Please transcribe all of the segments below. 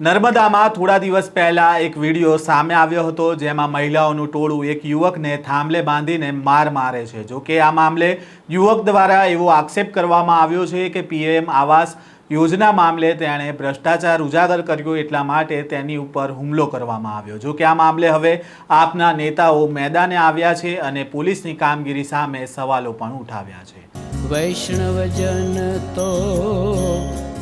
નર્મદામાં થોડા દિવસ પહેલા એક વીડિયો સામે આવ્યો હતો, જેમાં મહિલાઓનું ટોળું એક યુવકને થાંભલે બાંધીને માર મારે છે. જો કે આ મામલે યુવક દ્વારા એવો આક્ષેપ કરવામાં આવ્યો છે કે પીએમ આવાસ યોજના મામલે તેણે ભ્રષ્ટાચાર ઉજાગર કર્યો એટલા માટે તેની ઉપર હુમલો કરવામાં આવ્યો. જો કે આ મામલે હવે આપના નેતાઓ મેદાને આવ્યા છે અને પોલીસની કામગીરી સામે સવાલો પણ ઉઠાવ્યા છે. વૈષ્ણવજન તો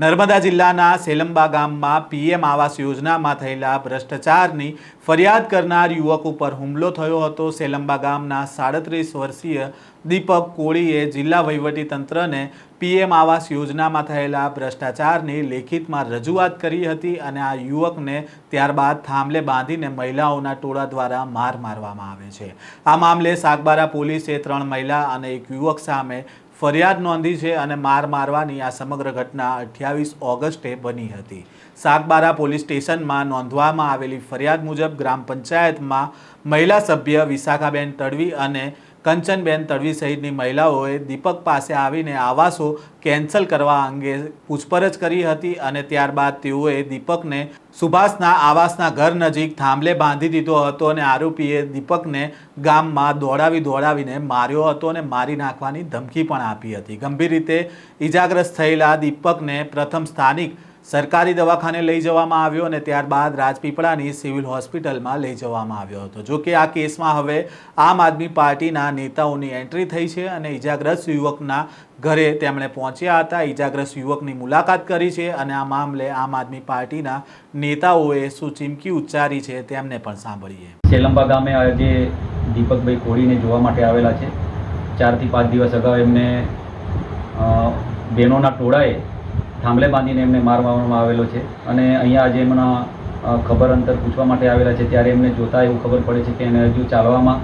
નર્મદા જિલ્લાના સેલંબા ગામમાં પીએમ આવાસ યોજનામાં થયેલા ભ્રષ્ટાચારની ફરિયાદ કરનાર યુવક ઉપર હુમલો થયો હતો. સેલંબા ગામના સાડત્રીસ વર્ષીય દીપક કોળીએ જિલ્લા તંત્રને પીએમ આવાસ યોજનામાં થયેલા ભ્રષ્ટાચારની લેખિતમાં રજૂઆત કરી હતી અને આ યુવકને ત્યારબાદ થાંભલે બાંધીને મહિલાઓના ટોળા દ્વારા માર મારવામાં આવે છે. આ મામલે સાગબારા પોલીસે ત્રણ મહિલા અને એક યુવક સામે ફરિયાદ નોંધી છે અને માર મારવાની આ સમગ્ર ઘટના અઠ્યાવીસ ઓગસ્ટે બની હતી. સાગબારા પોલીસ સ્ટેશનમાં નોંધવામાં આવેલી ફરિયાદ મુજબ ગ્રામ પંચાયતમાં મહિલા સભ્ય વિશાખાબેન તડવી અને કંચનબેન તડવી સહિતની મહિલાઓએ દીપક પાસે આવીને આવાસો કેન્સલ કરવા અંગે પૂછપરછ કરી હતી અને ત્યારબાદ તેઓએ દીપકને સુભાષના આવાસના ઘર નજીક થાંભલે બાંધી દીધો હતો અને આરોપીએ દીપકને ગામમાં દોડાવી દોડાવીને માર્યો હતો અને મારી નાખવાની ધમકી પણ આપી હતી. ગંભીર રીતે ઇજાગ્રસ્ત થયેલા દીપકને પ્રથમ સ્થાનિક સરકારી દવાખાને લઈ જવામાં આવ્યો અને ત્યારબાદ રાજપીપળાની સિવિલ હોસ્પિટલમાં લઈ જવામાં આવ્યો હતો. જો કે આ કેસમાં હવે આમ આદમી પાર્ટીના નેતાઓની એન્ટ્રી થઈ છે અને ઈજાગ્રસ્ત યુવકના ઘરે તેમણે પહોંચ્યા હતા. ઈજાગ્રસ્ત યુવકની મુલાકાત કરી છે અને આ મામલે આમ આદમી પાર્ટીના નેતાઓએ શું ચીમકી ઉચ્ચારી છે તેમને પણ સાંભળીએ. સેલંબા ગામે આજે દીપકભાઈ કોળીને જોવા માટે આવેલા છે. ચારથી પાંચ દિવસ અગાઉ એમને બહેનોના ટોળાએ થાંભલે બાંધીને એમને માર મારવામાં આવેલો છે. અને અહીંયા આજે એમના ખબર અંતર પૂછવા માટે આવેલા છે. ત્યારે એમને જોતાં એવું ખબર પડે છે કે એને હજુ ચાલવામાં,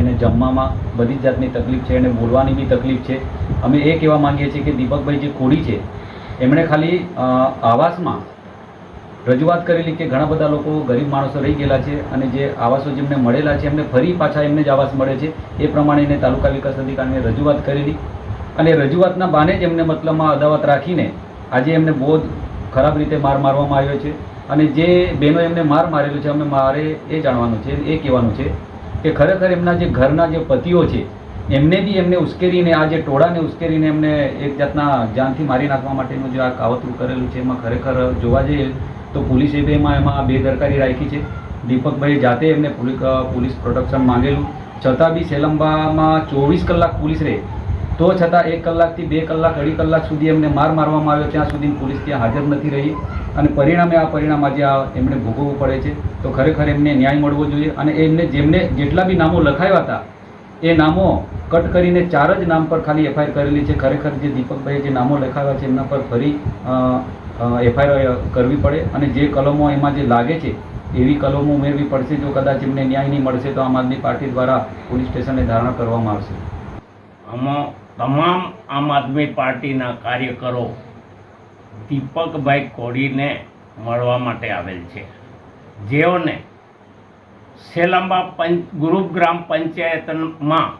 એને જમવામાં બધી જ જાતની તકલીફ છે. એને બોલવાની બી તકલીફ છે. અમે એ કહેવા માંગીએ છીએ કે દીપકભાઈ જે કોડી છે, એમણે ખાલી આવાસમાં રજૂઆત કરેલી કે ઘણા બધા લોકો ગરીબ માણસો રહી ગયેલા છે અને જે આવાસો જેમને મળેલા છે, એમને ફરી પાછા એમને જ આવાસ મળે છે. એ પ્રમાણે એને તાલુકા વિકાસ અધિકારીને રજૂઆત કરેલી. અને રજૂઆતના બાને જ એમને મતલબમાં અદાવત રાખીને આજે એમને બહુ જ ખરાબ રીતે માર મારવામાં આવ્યો છે. અને જે બહેનો એમને માર મારેલો છે, અમે મારે એ જાણવાનું છે, એ કહેવાનું છે કે ખરેખર એમના જે ઘરના જે પતિઓ છે, એમને બી એમને ઉશ્કેરીને, આ જે ટોળાને ઉશ્કેરીને એમને એક જાતના જાનથી મારી નાખવા માટેનું જે આ કાવતરું કરેલું છે, એમાં ખરેખર જોવા જઈએ તો પોલીસે બી એમાં એમાં બેદરકારી રાખી છે. દીપકભાઈ જાતે એમને પોલીસ પ્રોટેક્શન માંગેલું. છતાં બી સેલંબામાં ચોવીસ કલાક પોલીસ રહે તો છતાં એક કલાકથી બે કલાક, અઢી કલાક સુધી એમને માર મારવામાં આવ્યો. ત્યાં સુધી પોલીસ ત્યાં હાજર નથી રહી. અને પરિણામે આ પરિણામ આજે આ એમને ભોગવવું પડે છે. તો ખરેખર એમને ન્યાય મળવો જોઈએ. અને એમને જેમને જેટલા બી નામો લખાવ્યા હતા, એ નામો કટ કરીને ચાર જ નામ પર ખાલી એફઆઈઆર કરેલી છે. ખરેખર જે દીપકભાઈએ જે નામો લખાવ્યા છે, એમના પર ફરી એફઆઈઆર કરવી પડે. અને જે કલમો એમાં જે લાગે છે, એવી કલમો ઉમેરવી પડશે. જો કદાચ એમને ન્યાય નહીં મળશે, તો આમ આદમી પાર્ટી દ્વારા પોલીસ સ્ટેશને ધારણા કરવામાં આવશે. આમાં તમામ આમ આદમી પાર્ટીના કાર્યકરો દીપકભાઈ કોડીને મળવા માટે આવેલ છે. જેઓને સેલાંબા પંચ ગુરુગ્રામ પંચાયતમાં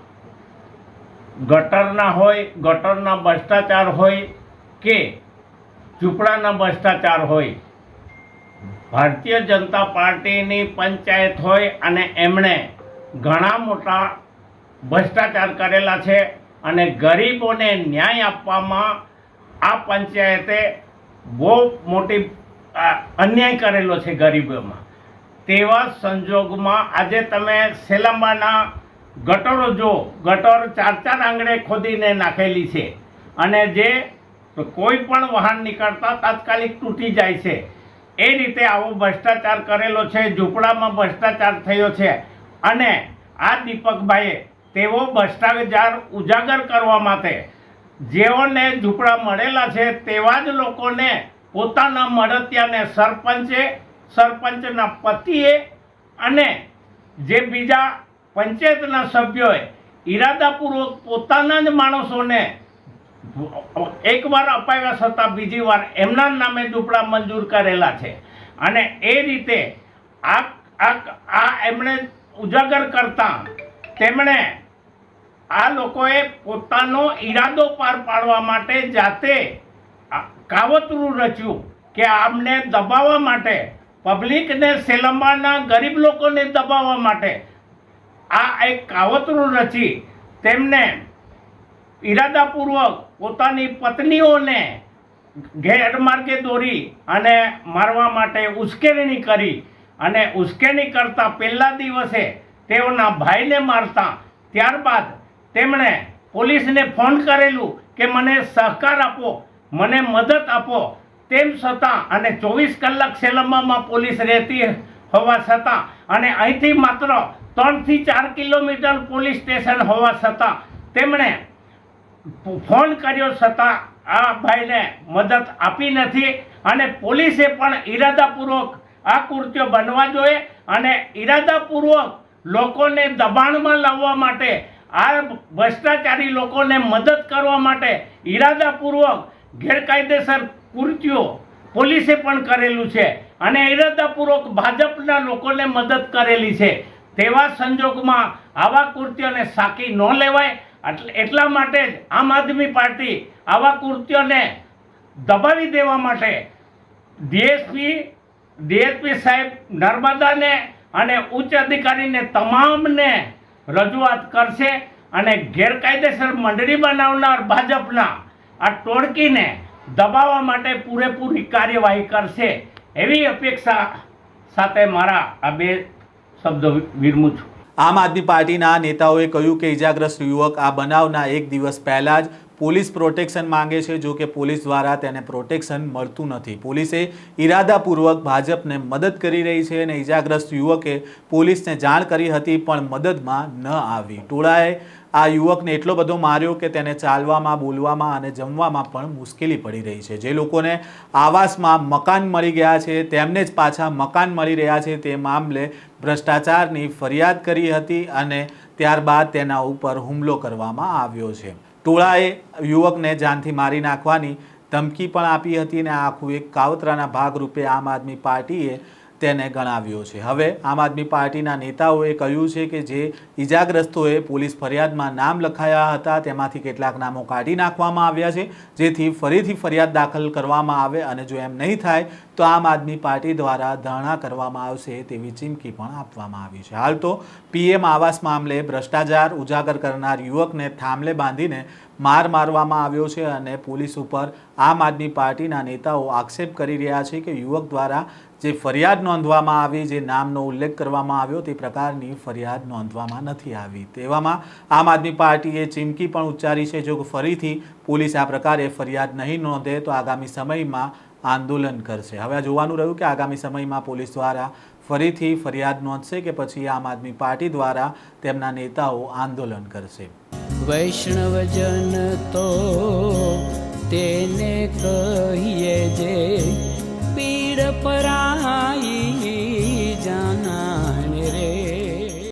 ગટરના હોય, ગટરના ભ્રષ્ટાચાર હોય કે ઝૂંપડાના ભ્રષ્ટાચાર હોય, ભારતીય જનતા પાર્ટીની પંચાયત હોય અને એમણે ઘણા મોટા ભ્રષ્ટાચાર કરેલા છે. અને ગરીબોને ન્યાય આપવામાં આ પંચાયતે બહુ મોટી અન્યાય કરેલો છે ગરીબોમાં. તેવા સંજોગમાં આજે તમે સેલંબાના ગટરો જો, ગટર ચાર ચાર આંગણે ખોદીને નાખેલી છે અને જે કોઈ પણ વાહન નીકળતા તાત્કાલિક તૂટી જાય છે. એ રીતે આવો ભ્રષ્ટાચાર કરેલો છે, ઝૂંપડામાં ભ્રષ્ટાચાર થયો છે અને આ દીપકભાઈએ તેવો ભ્રષ્ટાચાર ઉજાગર કરવા માટે જેઓને ઝૂંપડા મળેલા છે તેવા જ લોકોને પોતાના મળતિયાને સરપંચે, સરપંચના પતિએ અને જે બીજા પંચાયતના સભ્યોએ ઈરાદાપૂર્વક પોતાના જ માણસોને એકવાર અપાવ્યા છતાં બીજી વાર એમના નામે ઝૂંપડા મંજૂર કરેલા છે. અને એ રીતે આ આ એમણે ઉજાગર કરતા તેમણે આ લોકોએ પોતાનો ઈરાદો પાર પાડવા માટે જાતે કાવતરું રચ્યું કે આમને દબાવવા માટે, પબ્લિકને સેલંબાના ગરીબ લોકોને દબાવવા માટે આ એક કાવતરું રચી તેમને ઈરાદાપૂર્વક પોતાની પત્નીઓને ગેરમાર્ગે દોરી અને મારવા માટે ઉશ્કેરણી કરી અને ઉશ્કેરણી કરતા પહેલા દિવસે તેઓના ભાઈને મારતા. ત્યારબાદ તેમણે પોલીસને ફોન કરેલું કે મને સહકાર આપો, મને મદદ આપો. તેમ છતાં અને ચોવીસ કલાક સેલંબામાં પોલીસ રહેતી હોવા છતાં અને અહીંથી માત્ર ત્રણથી ચાર કિલોમીટર પોલીસ સ્ટેશન હોવા છતાં તેમણે ફોન કર્યો છતાં આ ભાઈને મદદ આપી નથી અને પોલીસે પણ ઈરાદાપૂર્વક આ કૃત્યો બનવા જોઈએ અને ઈરાદાપૂર્વક લોકોને દબાણમાં લાવવા માટે, આ ભ્રષ્ટાચારી લોકોને મદદ કરવા માટે ઈરાદાપૂર્વક ગેરકાયદેસર કૃત્યો પોલીસે પણ કરેલું છે અને ઈરાદાપૂર્વક ભાજપના લોકોને મદદ કરેલી છે. તેવા સંજોગમાં આવા કૃત્યોને સાકી ન લેવાય. એટલે માટે જ આમ આદમી પાર્ટી આવા કૃત્યોને દબાવી દેવા માટે ડીએસપી ડીએસપી સાહેબ નર્મદાને અને ઉચ્ચ અધિકારીને તમામને રજૂઆત કરશે અને ગેરકાયદેસર મંડળી બનાવનાર ભાજપના આ ટોળકીને દબાવવા માટે પૂરેપૂરી કાર્યવાહી કરશે એવી અપેક્ષા સાથે મારા આ બે શબ્દો વિરમું છું. આમ આદમી પાર્ટીના નેતાઓએ કહ્યું કે ઇજાગ્રસ્ત યુવક આ બનાવના એક દિવસ પહેલાં જ પોલીસ પ્રોટેક્શન માંગે છે, જો કે પોલીસ દ્વારા તેને પ્રોટેક્શન મળતું નથી. પોલીસે ઈરાદાપૂર્વક ભાજપને મદદ કરી રહી છે અને ઇજાગ્રસ્ત યુવકે પોલીસને જાણ કરી હતી, પણ મદદમાં ન આવી. ટોળાએ આ યુવકને એટલો બધો માર્યો કે તેને ચાલવામાં, બોલવામાં અને જમવામાં પણ મુશ્કેલી પડી રહી છે. જે લોકોને આવાસમાં મકાન મળી ગયા છે, તેમને જ પાછા મકાન મળી રહ્યા છે, તે મામલે ભ્રષ્ટાચારની ફરિયાદ કરી હતી અને ત્યારબાદ તેના ઉપર હુમલો કરવામાં આવ્યો છે. ટોળાએ યુવકને જાનથી મારી નાખવાની ધમકી પણ આપી હતી અને આખું એક કાવતરાના ભાગરૂપે આમ આદમી પાર્ટીએ તેને ગણાવ્યો છે. હવે આમ આદમી પાર્ટીના નેતાઓએ કહ્યું છે કે જે ઈજાગ્રસ્તોએ પોલીસ ફરિયાદમાં નામ લખાયા હતા તેમાંથી કેટલાક નામો કાઢી નાખવામાં આવ્યા છે. જેથી ફરીથી ફરિયાદ દાખલ કરવામાં આવે અને જો એમ નહીં થાય તો આમ આદમી પાર્ટી દ્વારા ધરણા કરવામાં આવશે તેવી ચીમકી પણ આપવામાં આવી છે. હાલ તો પીએમ આવાસ મામલે ભ્રષ્ટાચાર ઉજાગર કરનાર યુવકને થાંભલે બાંધીને માર મારવામાં આવ્યો છે અને પોલીસ ઉપર આમ આદમી પાર્ટીના નેતાઓ આક્ષેપ કરી રહ્યા છે કે યુવક દ્વારા જે ફરિયાદ નોંધવામાં આવી, જે નામનો ઉલ્લેખ કરવામાં આવ્યો તે પ્રકારની ફરિયાદ નોંધવામાં નથી આવી. તેવામાં આમ આદમી પાર્ટીએ ચીમકી પણ ઉચ્ચારી છે, જો ફરીથી પોલીસ આ પ્રકારે ફરિયાદ નહીં નોંધે તો આગામી સમયમાં આંદોલન કરશે. હવે આ જોવાનું રહ્યું કે આગામી સમયમાં પોલીસ દ્વારા ફરીથી ફરિયાદ નોંધશે કે પછી આમ આદમી પાર્ટી દ્વારા તેમના નેતાઓ આંદોલન કરશે. વૈષ્ણવજન તો તેને કહીએ જે પીડ પરાઈ